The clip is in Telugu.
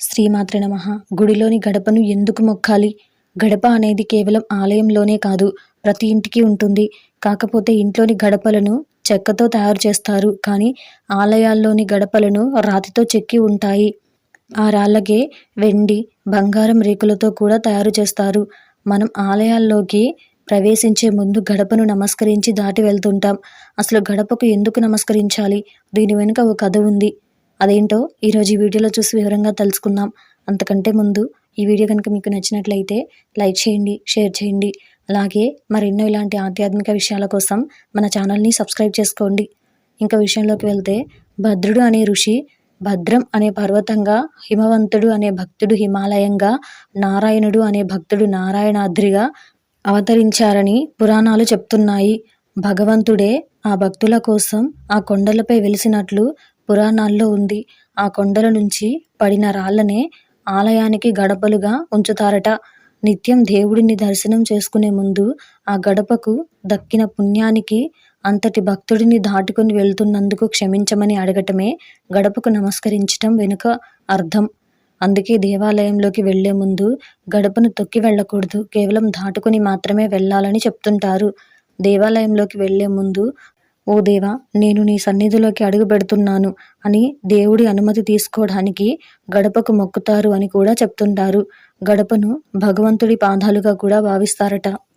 శ్రీమాత్ర నమ. గుడిలోని గడపను ఎందుకు మొక్కాలి? గడప అనేది కేవలం ఆలయంలోనే కాదు ప్రతి ఇంటికి ఉంటుంది. కాకపోతే ఇంట్లోని గడపలను చెక్కతో తయారు చేస్తారు. కానీ ఆలయాల్లోని గడపలను రాతితో చెక్కి ఉంటాయి. ఆ రాళ్ళకే వెండి బంగారం రేకులతో కూడా తయారు చేస్తారు. మనం ఆలయాల్లోకి ప్రవేశించే ముందు గడపను నమస్కరించి దాటి వెళ్తుంటాం. అసలు గడపకు ఎందుకు నమస్కరించాలి? దీని వెనుక ఒక కథ ఉంది. అదేంటో ఈరోజు ఈ వీడియోలో చూసి వివరంగా తెలుసుకుందాం. అంతకంటే ముందు ఈ వీడియో కనుక మీకు నచ్చినట్లయితే లైక్ చేయండి షేర్ చేయండి. అలాగే మరెన్నో ఇలాంటి ఆధ్యాత్మిక విషయాల కోసం మన ఛానల్ని సబ్స్క్రైబ్ చేసుకోండి. ఇంకా విషయంలోకి వెళ్తే భద్రుడు అనే ఋషి భద్రం అనే పర్వతంగా హిమవంతుడు అనే భక్తుడు హిమాలయంగా నారాయణుడు అనే భక్తుడు నారాయణాద్రిగా అవతరించారని పురాణాలు చెప్తున్నాయి. భగవంతుడే ఆ భక్తుల కోసం ఆ కొండలపై వెలిసినట్లు పురాణాల్లో ఉంది. ఆ కొండల నుంచి పడిన రాళ్ళనే ఆలయానికి గడపలుగా ఉంచుతారట. నిత్యం దేవుడిని దర్శనం చేసుకునే ముందు ఆ గడపకు దక్కిన పుణ్యానికి అంతటి భక్తుడిని దాటుకొని వెళ్తున్నందుకు క్షమించమని అడగటమే గడపకు నమస్కరించటం వెనుక అర్థం. అందుకే దేవాలయంలోకి వెళ్ళే ముందు గడపను తొక్కి వెళ్ళకూడదు. కేవలం దాటుకుని మాత్రమే వెళ్ళాలని చెప్తుంటారు. దేవాలయంలోకి వెళ్ళే ముందు ఓ దేవా నేను నీ సన్నిధిలోకి అడుగు పెడుతున్నాను అని దేవుడి అనుమతి తీసుకోవడానికి గడపకు మొక్కుతారు అని కూడా చెప్తుంటారు. గడపను భగవంతుడి పాదాలుగా కూడా భావిస్తారట.